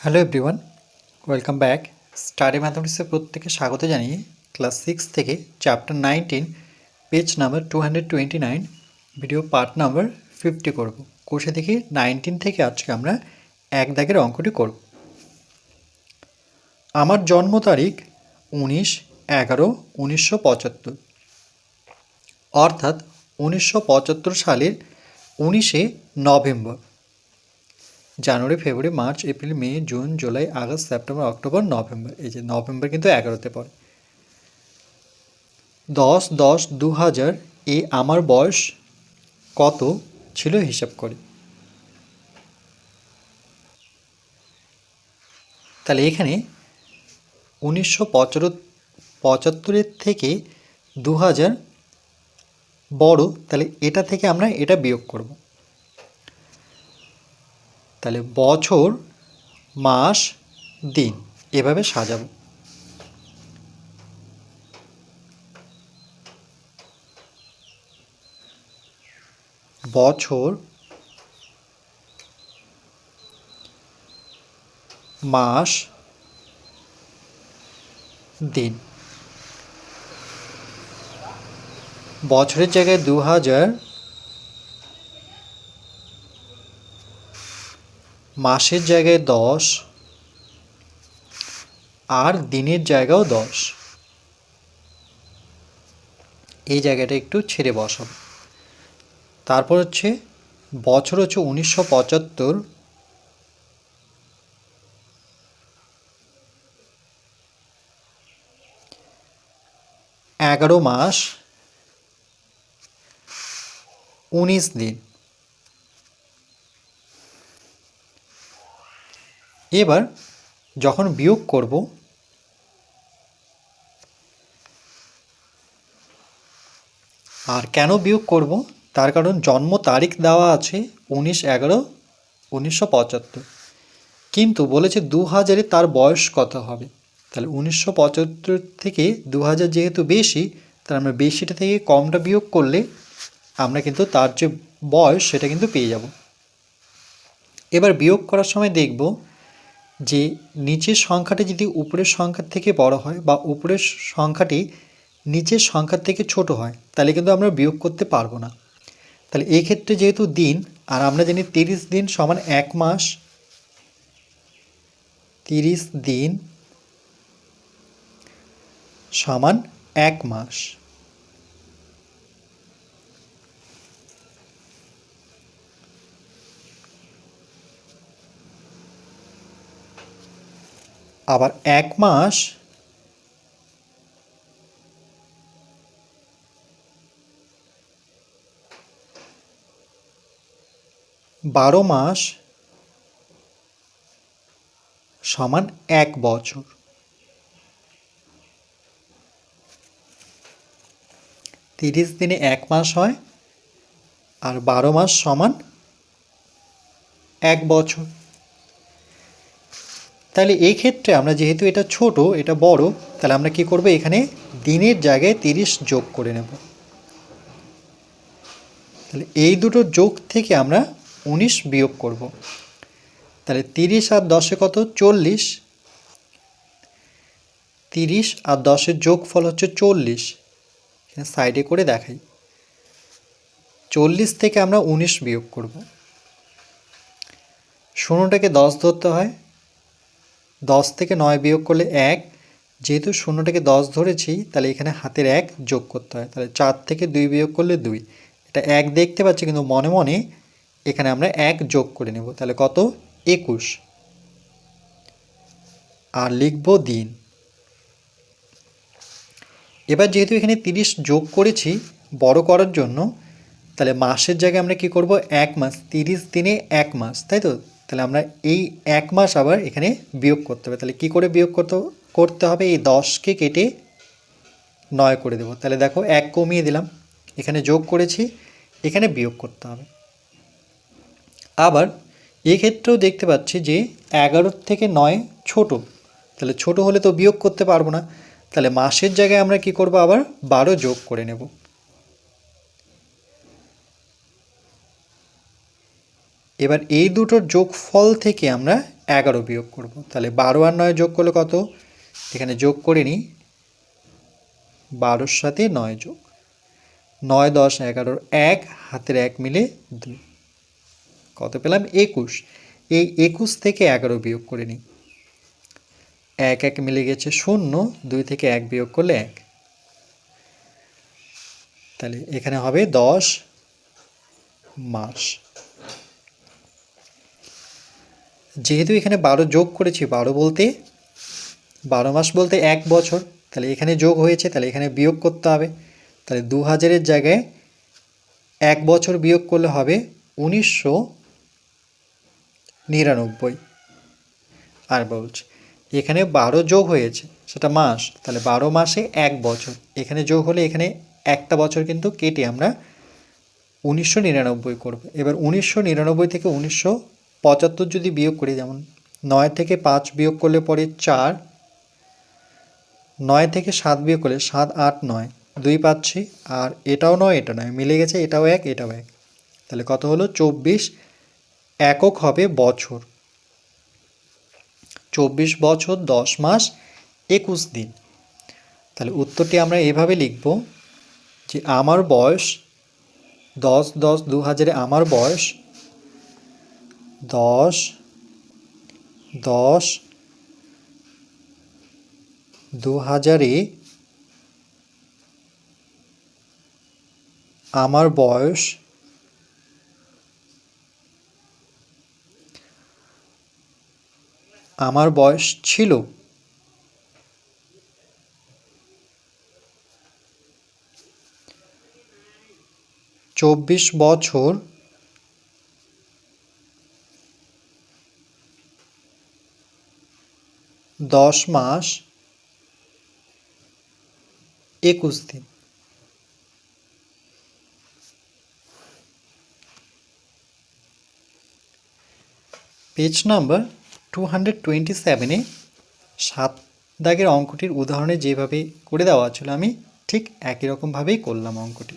Hello everyone welcome back study ম্যাথমেটিক্সের প্রত্যেকে স্বাগত জানিয়ে ক্লাস সিক্স থেকে chapter nineteen page number two hundred twenty nine video part number fifty করব কোষে দেখি নাইনটিন থেকে আজকে আমরা এক দাগের অঙ্কটি করব। আমার জন্ম তারিখ উনিশ এগারো উনিশশো পঁচাত্তর। অর্থাৎ উনিশশো পঁচাত্তর সালের উনিশে নভেম্বর। জানুয়ারি, ফেব্রুয়ারি, মার্চ, এপ্রিল, মে, জুন, জুলাই, আগস্ট, সেপ্টেম্বর, অক্টোবর, নভেম্বর, এই যে নভেম্বর কিন্তু এগারোতে পড়ে। দশ দশ দু হাজার এ আমার বয়স কত ছিল হিসাব করে। তাহলে এখানে উনিশশো পঁচাত্তরের থেকে দু হাজার বড়, তাহলে এটা থেকে আমরা এটা বিয়োগ করব। তাহলে বছর মাস দিন এভাবে সাজাবো। বছর মাস দিন। বছরের জায়গায় দু হাজার মাসের জায়গায় দশ, আর দিনের জায়গাও দশ। এই জায়গাটা একটু ছেড়ে বসাবো তারপর হচ্ছে বছর হচ্ছে উনিশশো পঁচাত্তর। এগারো মাস, উনিশ দিন। এবার যখন বিয়োগ করব, আর কেন বিয়োগ করব? তার কারণ জন্ম তারিখ দেওয়া আছে উনিশ এগারো উনিশশো পঁচাত্তর। কিন্তু বলেছে দু হাজারে তার বয়স কত হবে? তাহলে উনিশশো পঁচাত্তর থেকে দু হাজার যেহেতু বেশি, তাহলে আমরা বেশিটা থেকে কমটা বিয়োগ করলে আমরা কিন্তু তার যে বয়স সেটা কিন্তু পেয়ে যাব। এবার বিয়োগ করার সময় দেখব যে নিচের সংখ্যাটি যদি উপরের সংখ্যার থেকে বড় হয় বা উপরের সংখ্যাটি নিচের সংখ্যার থেকে ছোট হয়, তাহলে কিন্তু আমরা বিয়োগ করতে পারব না। তাহলে এই ক্ষেত্রে যেহেতু দিন, আর আমরা জানি তিরিশ দিন সমান এক মাস, তিরিশ দিন সমান এক মাস। আবার এক মাস বারো মাস সমান এক বছর। তিরিশ দিনে এক মাস হয় আর বারো মাস সমান এক বছর। তাহলে এই ক্ষেত্রে আমরা যেহেতু এটা ছোট, এটা বড়, তাহলে আমরা কি করব? এখানে দিনের জায়গায় তিরিশ যোগ করে নেব। তাহলে এই দুটো যোগ থেকে আমরা উনিশ বিয়োগ করব। তাহলে তিরিশ আর দশে কত? চল্লিশ। তিরিশ আর দশের যোগ ফল হচ্ছে চল্লিশ। এখানে সাইডে করে দেখাই। চল্লিশ থেকে আমরা উনিশ বিয়োগ করব। শূন্যটাকে দশ ধরতে হয়। দশ থেকে নয় বিয়োগ করলে এক। যেহেতু শূন্যটাকে দশ ধরেছি, তাহলে এখানে হাতের এক যোগ করতে হয়। তাহলে চার থেকে দুই বিয়োগ করলে দুই। এটা এক দেখতে পাচ্ছি, কিন্তু মনে মনে এখানে আমরা এক যোগ করে নেব। তাহলে কত? একুশ। আর লিখব দিন। এবার যেহেতু এখানে তিরিশ যোগ করেছি বড় করার জন্য, তাহলে মাসের জায়গায় আমরা কি করব? এক মাস। তিরিশ দিনে এক মাস, তাই তো? তাহলে আমরা এই এক মাস আবার এখানে বিয়োগ করতে হবে। তাহলে কি করে বিয়োগ করতে করতে হবে এই দশকে কেটে নয় করে দেবো। তাহলে দেখো এক কমিয়ে দিলাম। এখানে যোগ করেছি, এখানে বিয়োগ করতে হবে। আবার এক্ষেত্রেও দেখতে পাচ্ছি যে এগারোর থেকে নয় ছোট। তাহলে ছোট হলে তো বিয়োগ করতে পারব না। তাহলে মাসের জায়গায় আমরা কি করব? আবার বারো যোগ করে নেব। এবার এই দুটোর যোগফল থেকে আমরা এগারো বিয়োগ করব। তাহলে বারো আর নয় যোগ করলে কত? এখানে যোগ করে নিই। বারোর সাথে নয় যোগ। নয়, দশ, এগারোর এক, হাতের এক মিলে দুই। কত পেলাম? একুশ। এই একুশ থেকে এগারো বিয়োগ করে নিই। এক এক মিলে গেছে শূন্য, দুই থেকে এক বিয়োগ করলে এক। তাহলে এখানে হবে দশ মাস। যেহেতু এখানে বারো যোগ করেছি, বারো বলতে, বারো মাস বলতে এক বছর, তাহলে এখানে যোগ হয়েছে, তাহলে এখানে বিয়োগ করতে হবে। তাহলে দু হাজারের জায়গায় এক বছর বিয়োগ করলে হবে উনিশশো নিরানব্বই। আর বলছি, এখানে বারো যোগ হয়েছে, সেটা মাস, তাহলে বারো মাসে এক বছর। এখানে যোগ হলে এখানে একটা বছর কিন্তু কেটে আমরা উনিশশো নিরানব্বই করব। এবার উনিশশো নিরানব্বই থেকে উনিশশো পঁচাত্তর যদি বিয়োগ করি, যেমন নয় থেকে পাঁচ বিয়োগ করলে পরে চার, নয় থেকে সাত বিয়োগ করলে সাত, আট, নয়, দুই পাচ্ছি, আর এটাও নয়, এটা নয়, মিলে গেছে, এটাও এক এটাও এক। তাহলে কত হলো? চব্বিশ একক হবে বছর। চব্বিশ বছর, দশ মাস, একুশ দিন। তাহলে উত্তরটি আমরা এভাবে লিখব যে আমার বয়স, দশ দশ দু হাজারে আমার বয়স দশ দশ দু হাজারে আমার বয়স আমার বয়স ছিল। চব্বিশ বছর দশ মাস, একুশ দিন। Page number two hundred twenty সেভেনে সাত দাগের অঙ্কটির উদাহরণে যেভাবে করে দেওয়া ছিল, আমি ঠিক একই রকমভাবেই করলাম অঙ্কটি।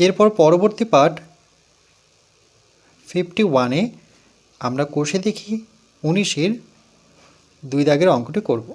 এরপর পরবর্তী পার্ট ফিফটি ওয়ানে আমরা কষে দেখি উনিশের দুই দাগের অঙ্কটি করব।